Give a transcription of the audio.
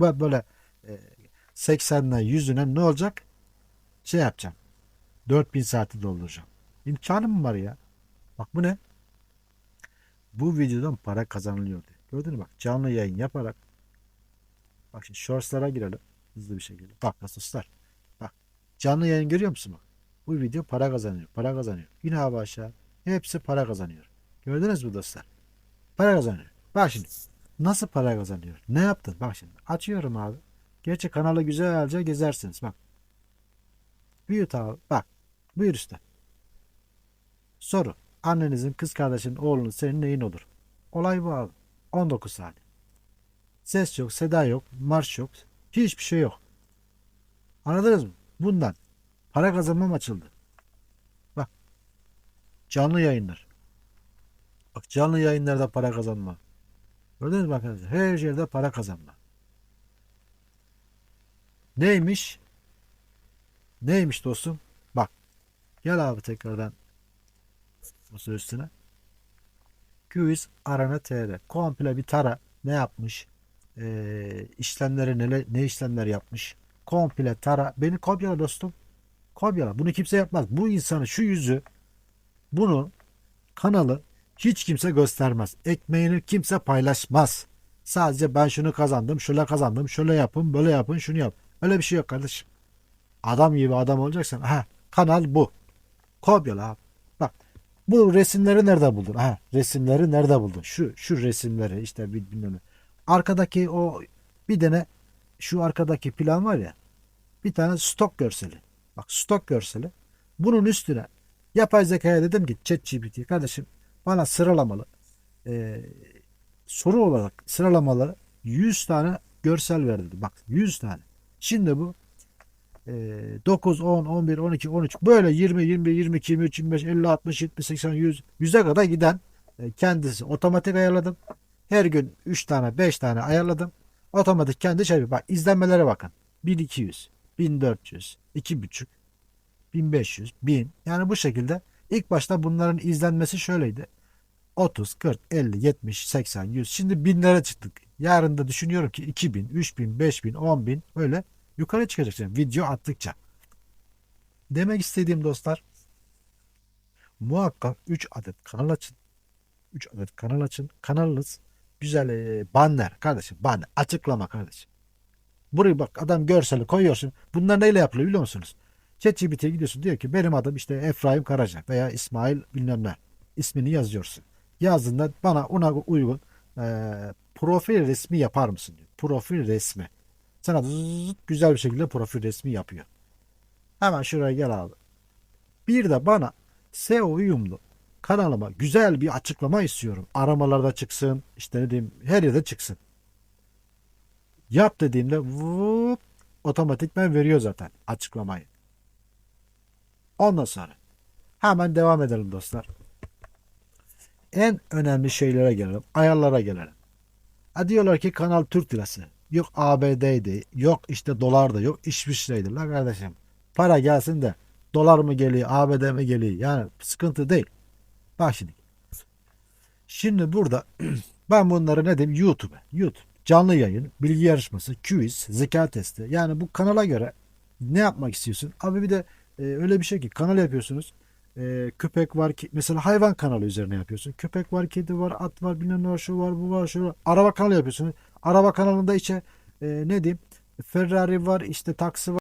Böyle e, 80'den 100'üne ne olacak? Şey yapacağım. 4000 saati dolduracağım. İmkanım var ya? Bak bu ne? Bu videodan para kazanılıyor diyor. Gördün mü bak canlı yayın yaparak bak şimdi shortslara girelim hızlı bir şekilde. Bak dostlar. Bak canlı yayın görüyor musun bak? Bu video para kazanıyor. Para kazanıyor. Yine hava aşağı. Hepsi para kazanıyor. Gördünüz mü dostlar? Para kazanıyor. Bak şimdi. Nasıl para kazanıyor? Ne yaptın? Bak şimdi. Açıyorum abi. Gerçi kanalı güzelce gezersiniz. Bak. Büyüt abi. Bak. Buyur usta. Soru. Annenizin, kız kardeşinin, oğlunun senin neyin olur? Olay bu abi. 19 saniye. Ses yok, seda yok, marş yok. Hiçbir şey yok. Anladınız mı? Bundan para kazanmam açıldı. Bak. Canlı yayınlar. Bak canlı yayınlarda para kazanma. Gördünüz mü arkadaşlar? Her yerde para kazanma. Neymiş? Neymiş dostum? Bak. Gel abi tekrardan masa üstüne. Quiz arana tr. Komple bir tara. Ne yapmış? Ee, işlemleri ne, ne işlemler yapmış? Komple tara. Beni kopyala dostum. Kopyala. Bunu kimse yapmaz. Bu insanı şu yüzü bunu kanalı hiç kimse göstermez. Ekmeğini kimse paylaşmaz. Sadece ben şunu kazandım, şöyle kazandım, şöyle yapın, böyle yapın, şunu yap. Öyle bir şey yok kardeşim. Adam gibi adam olacaksan ha kanal bu. Kopyala abi. Bak bu resimleri nerede buldun? Ha resimleri nerede buldun? Şu şu resimleri işte bilmem ne. Arkadaki o bir tane şu arkadaki plan var ya bir tane stok görseli. Bak stok görseli. Bunun üstüne yapay zekaya dedim ki ChatGPT kardeşim bana sıralamalı e, soru olarak sıralamalı 100 tane görsel ver dedi. Bak 100 tane. Şimdi bu e, 9, 10, 11, 12, 13 böyle 20, 21, 22, 23, 25, 50, 60, 70, 80, 100, 100'e kadar giden e, kendisi otomatik ayarladım. Her gün 3 tane 5 tane ayarladım. Otomatik kendi şey. Bak izlenmelere bakın. 1200, 1400, 2.5, 1500, 1000. Yani bu şekilde ilk başta bunların izlenmesi şöyleydi. 30, 40, 50, 70, 80, 100. Şimdi binlere çıktık. Yarın da düşünüyorum ki 2000, 3000, 5000, 10000 öyle yukarı çıkacak. Yani video attıkça. Demek istediğim dostlar muhakkak 3 adet kanal açın. 3 adet kanal açın. Kanalınız güzel e, banner kardeşim. Banner. Açıklama kardeşim. Buraya bak adam görseli koyuyorsun. Bunlar neyle yapılıyor biliyor musunuz? ChatGPT'ye gidiyorsun diyor ki benim adım işte Efraim Karaca veya İsmail bilmem ne. İsmini yazıyorsun. Yazdığında bana ona uygun e, profil resmi yapar mısın diyor. Profil resmi. Sana zıt güzel bir şekilde profil resmi yapıyor. Hemen şuraya gel abi. Bir de bana SEO uyumlu kanalıma güzel bir açıklama istiyorum. Aramalarda çıksın, işte ne diyeyim her yerde çıksın. Yap dediğimde vup, otomatikmen veriyor zaten açıklamayı. Ondan sonra hemen devam edelim dostlar. En önemli şeylere gelelim. Ayarlara gelelim. Ha diyorlar ki kanal Türk lirası. Yok ABD'ydi. Yok işte dolar da yok. Hiçbir şeydir la kardeşim. Para gelsin de dolar mı geliyor ABD mi geliyor. Yani sıkıntı değil. Bak şimdi. Şimdi burada ben bunları ne diyeyim? YouTube. YouTube. Canlı yayın, bilgi yarışması, quiz, zeka testi. Yani bu kanala göre ne yapmak istiyorsun? Abi bir de e, öyle bir şey ki kanal yapıyorsunuz. E, köpek var ki mesela hayvan kanalı üzerine yapıyorsun. Köpek var, kedi var, at var, bilmem ne var, şu var, bu var, şu var. Araba kanalı yapıyorsun. Araba kanalında içe e, ne diyeyim? Ferrari var, işte taksi var.